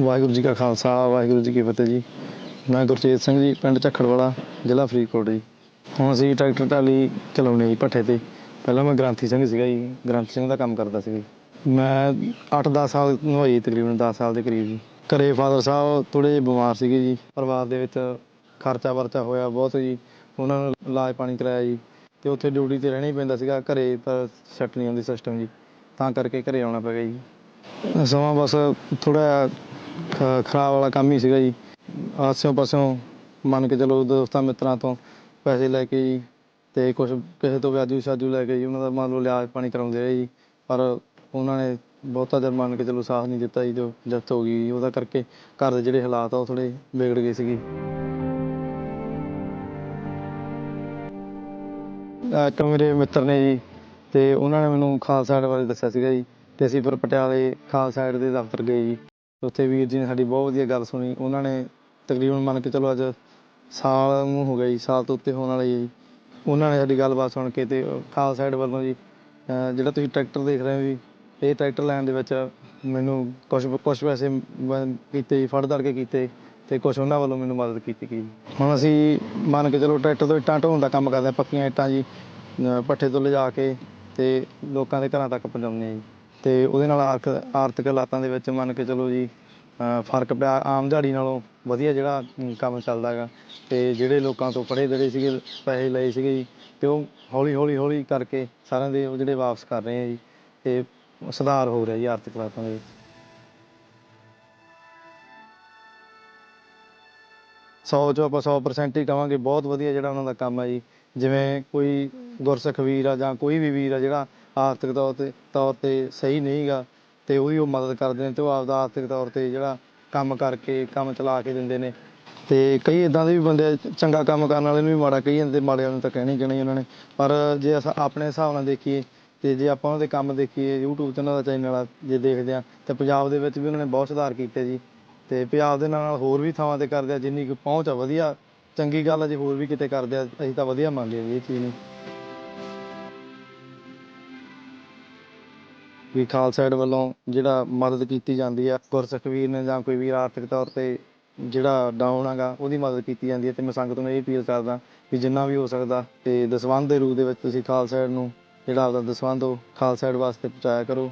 ਵਾਹਿਗੁਰੂ ਜੀ ਕਾ ਖਾਲਸਾ, ਵਾਹਿਗੁਰੂ ਜੀ ਕੀ ਫਤਿਹ ਜੀ। ਮੈਂ ਗੁਰਚੇਤ ਸਿੰਘ ਜੀ, ਪਿੰਡ ਝੱਖੜਵਾਲਾ, ਜ਼ਿਲ੍ਹਾ ਫਰੀਦਕੋਟ ਜੀ। ਹੁਣ ਅਸੀਂ ਟਰੈਕਟਰ ਟਰਾਲੀ ਚਲਾਉਣੇ ਜੀ ਭੱਠੇ ਤੇ। ਪਹਿਲਾਂ ਮੈਂ ਗ੍ਰਾਂਥੀ ਸਿੰਘ ਸੀਗਾ ਜੀ। ਗ੍ਰਾਂਥੀ ਸਿੰਘ ਦਾ ਕੰਮ ਕਰਦਾ ਸੀ। ਮੈਂ 8-10 ਸਾਲ ਨੂੰ ਹੋਈ ਤਕਰੀਬਨ 10 ਸਾਲ ਦੇ ਕਰੀਬ ਜੀ। ਘਰੇ ਫਾਦਰ ਸਾਹਿਬ ਥੋੜੇ ਜਿਹੇ ਬਿਮਾਰ ਸੀਗੇ ਜੀ। ਪਰਿਵਾਰ ਦੇ ਵਿੱਚ ਖਰਚਾ ਵਰਚਾ ਹੋਇਆ ਬਹੁਤ ਜੀ। ਉਹਨਾਂ ਨੂੰ ਇਲਾਜ ਪਾਣੀ ਕਰਾਇਆ ਜੀ। ਤੇ ਉੱਥੇ ਡਿਊਟੀ ਤੇ ਰਹਿਣਾ ਹੀ ਪੈਂਦਾ ਸੀਗਾ। ਘਰੇ ਤਾਂ ਸੈੱਟ ਨਹੀਂ ਆਉਂਦੀ ਸਿਸਟਮ ਜੀ। ਤਾਂ ਕਰਕੇ ਘਰੇ ਆਉਣਾ ਪੈ ਗਿਆ ਜੀ। ਸਮਾਂ ਬਸ ਥੋੜਾ ਖਰਾਬ ਵਾਲਾ ਕੰਮ ਹੀ ਸੀਗਾ ਜੀ। ਆਸਿਓਂ ਪਾਸਿਓਂ ਮੰਨ ਕੇ ਚਲੋ ਦੋਸਤਾਂ ਮਿੱਤਰਾਂ ਤੋਂ ਪੈਸੇ ਲੈ ਕੇ ਜੀ ਤੇ ਕੁਛ ਕਿਸੇ ਤੋਂ ਵਿਆਜੂ ਸਾਜੂ ਲੈ ਕੇ ਜੀ, ਉਹਨਾਂ ਦਾ ਮੰਨ ਲਓ ਲਿਆਜ ਪਾਣੀ ਕਰਾਉਂਦੇ ਰਹੇ ਜੀ। ਪਰ ਉਹਨਾਂ ਨੇ ਬਹੁਤਾ ਚਿਰ ਮੰਨ ਕੇ ਚਲੋ ਸਾਥ ਨਹੀਂ ਦਿੱਤਾ ਜੀ, ਜੋ ਡੈਥ ਹੋ ਗਈ ਜੀ। ਉਹਦਾ ਕਰਕੇ ਘਰ ਦੇ ਜਿਹੜੇ ਹਾਲਾਤ ਆ ਉਹ ਥੋੜ੍ਹੇ ਵਿਗੜ ਗਏ ਸੀਗੇ। ਇੱਕ ਮੇਰੇ ਮਿੱਤਰ ਨੇ ਜੀ ਤੇ ਉਹਨਾਂ ਨੇ ਮੈਨੂੰ ਖਾਲਸਾ ਐਡ ਬਾਰੇ ਦੱਸਿਆ ਸੀਗਾ ਜੀ। ਤੇ ਅਸੀਂ ਫਿਰ ਪਟਿਆਲੇ ਖਾਲਸਾ ਏਡ ਦੇ ਦਫ਼ਤਰ ਗਏ ਜੀ। ਉੱਥੇ ਵੀਰ ਜੀ ਨੇ ਸਾਡੀ ਬਹੁਤ ਵਧੀਆ ਗੱਲ ਸੁਣੀ। ਉਹਨਾਂ ਨੇ ਤਕਰੀਬਨ ਮੰਨ ਕੇ ਚਲੋ ਅੱਜ ਸਾਲ ਨੂੰ ਹੋ ਗਿਆ ਜੀ, ਸਾਲ ਤੋਂ ਉੱਤੇ ਹੋਣ ਵਾਲਾ ਜੀ। ਉਹਨਾਂ ਨੇ ਸਾਡੀ ਗੱਲਬਾਤ ਸੁਣ ਕੇ ਤੇ ਖਾਲਸਾ ਏਡ ਵੱਲੋਂ ਜੀ ਜਿਹੜਾ ਤੁਸੀਂ ਟਰੈਕਟਰ ਦੇਖ ਰਹੇ ਹੋ ਜੀ, ਇਹ ਟਰੈਕਟਰ ਲੈਣ ਦੇ ਵਿੱਚ ਮੈਨੂੰ ਕੁਝ ਕੁਝ ਪੈਸੇ ਕੀਤੇ ਜੀ, ਫੜ ਦੜ ਕੇ ਕੀਤੇ ਤੇ ਕੁਝ ਉਹਨਾਂ ਵੱਲੋਂ ਮੈਨੂੰ ਮਦਦ ਕੀਤੀ ਗਈ ਹੁਣ ਅਸੀਂ ਮੰਨ ਕੇ ਚਲੋ ਟਰੈਕਟਰ ਤੋਂ ਇੱਟਾਂ ਢੋਣ ਦਾ ਕੰਮ ਕਰਦੇ ਹਾਂ, ਪੱਕੀਆਂ ਇੱਟਾਂ ਜੀ ਪੱਠੇ ਤੋਂ ਲਿਜਾ ਕੇ ਤੇ ਲੋਕਾਂ ਦੇ ਘਰਾਂ ਤੱਕ ਪਹੁੰਚਾਉਂਦੇ ਹਾਂ ਜੀ। ਅਤੇ ਉਹਦੇ ਨਾਲ ਆਰਥ ਆਰਥਿਕ ਹਾਲਾਤਾਂ ਦੇ ਵਿੱਚ ਮੰਨ ਕੇ ਚਲੋ ਜੀ ਫ਼ਰਕ ਪਿਆ, ਆਮ ਦਿਹਾੜੀ ਨਾਲੋਂ ਵਧੀਆ ਜਿਹੜਾ ਕੰਮ ਚੱਲਦਾ ਹੈਗਾ। ਅਤੇ ਜਿਹੜੇ ਲੋਕਾਂ ਤੋਂ ਫੜੇ ਜਿਹੜੇ ਸੀਗੇ, ਪੈਸੇ ਲਏ ਸੀਗੇ ਜੀ ਅਤੇ ਉਹ ਹੌਲੀ ਹੌਲੀ ਹੌਲੀ ਕਰਕੇ ਸਾਰਿਆਂ ਦੇ ਉਹ ਜਿਹੜੇ ਵਾਪਸ ਕਰ ਰਹੇ ਆ ਜੀ ਅਤੇ ਸੁਧਾਰ ਹੋ ਰਿਹਾ ਜੀ ਆਰਥਿਕ ਹਾਲਾਤਾਂ ਦੇ ਵਿੱਚ। ਸੌ ਚੋਂ ਆਪਾਂ 100% ਹੀ ਕਵਾਂਗੇ, ਬਹੁਤ ਵਧੀਆ ਜਿਹੜਾ ਉਹਨਾਂ ਦਾ ਕੰਮ ਹੈ ਜੀ। ਜਿਵੇਂ ਕੋਈ ਗੁਰਸਿੱਖ ਵੀਰ ਆ ਜਾਂ ਕੋਈ ਵੀ ਵੀਰ ਆ ਜਿਹੜਾ ਆਰਥਿਕ ਤੌਰ ਤੇ ਤੌਰ ਤੇ ਸਹੀ ਨਹੀਂ ਗਾ ਤੇ ਉਹਦੀ ਉਹ ਮਦਦ ਕਰਦੇ ਨੇ ਤੇ ਉਹ ਆਪਦਾ ਆਰਥਿਕ ਤੌਰ ਤੇ ਜਿਹੜਾ ਕੰਮ ਕਰਕੇ, ਕੰਮ ਚਲਾ ਕੇ ਦਿੰਦੇ ਨੇ। ਤੇ ਕਈ ਇੱਦਾਂ ਦੇ ਵੀ ਬੰਦੇ ਚੰਗਾ ਕੰਮ ਕਰਨ ਵਾਲੇ ਨੂੰ ਵੀ ਮਾੜਾ ਕਹੀ ਜਾਂਦੇ ਵਾਲੇ ਨੂੰ ਤਾਂ ਕਹਿਣਾ ਕਹਿਣੀ ਉਹਨਾਂ ਨੇ। ਪਰ ਜੇ ਅਸਾਂ, ਆਪਣੇ ਹਿਸਾਬ ਨਾਲ ਦੇਖੀਏ ਤੇ ਜੇ ਆਪਾਂ ਉਹਨਾਂ ਦੇ ਕੰਮ ਦੇਖੀਏ ਯੂਟਿਊਬ ਤੇ ਉਹਨਾਂ ਦਾ ਚੈਨਲ ਆ, ਜੇ ਦੇਖਦੇ ਹਾਂ, ਤਾਂ ਪੰਜਾਬ ਦੇ ਵਿੱਚ ਵੀ ਉਹਨਾਂ ਨੇ ਬਹੁਤ ਸੁਧਾਰ ਕੀਤੇ ਜੀ। ਤੇ ਪੰਜਾਬ ਦੇ ਨਾਲ ਨਾਲ ਹੋਰ ਵੀ ਥਾਵਾਂ ਤੇ ਕਰਦੇ ਆ, ਜਿੰਨੀ ਕੁ ਪਹੁੰਚ ਆ ਵਧੀਆ, ਚੰਗੀ ਗੱਲ ਆ ਜੇ ਹੋਰ ਵੀ ਕਿਤੇ ਕਰਦੇ ਆ, ਅਸੀਂ ਤਾਂ ਵਧੀਆ ਮੰਨਦੇ ਆ ਜੀ ਇਹ ਚੀਜ਼ ਨੂੰ। ਵੀ ਖਾਲਸਾ ਏਡ ਵੱਲੋਂ ਜਿਹੜਾ ਮਦਦ ਕੀਤੀ ਜਾਂਦੀ ਆ, ਗੁਰਸਿੱਖ ਵੀਰ ਨੇ ਜਾਂ ਕੋਈ ਵੀਰ ਆਰਥਿਕ ਤੌਰ ਤੇ ਜਿਹੜਾ ਡਾਊਨ ਹੈਗਾ, ਉਹਦੀ ਮਦਦ ਕੀਤੀ ਜਾਂਦੀ ਹੈ ਤੇ ਮੈਂ ਸੰਗਤ ਨੂੰ ਇਹ ਅਪੀਲ ਕਰਦਾ ਵੀ ਜਿੰਨਾ ਵੀ ਹੋ ਸਕਦਾ ਤੇ ਦਸਵੰਧ ਦੇ ਰੂਪ ਦੇ ਵਿੱਚ ਤੁਸੀਂ ਖਾਲਸਾ ਏਡ ਨੂੰ ਜਿਹੜਾ ਆਪਦਾ ਦਸਵੰਧ ਉਹ ਖਾਲਸਾ ਏਡ ਵਾਸਤੇ ਪਹੁੰਚਾਇਆ ਕਰੋ।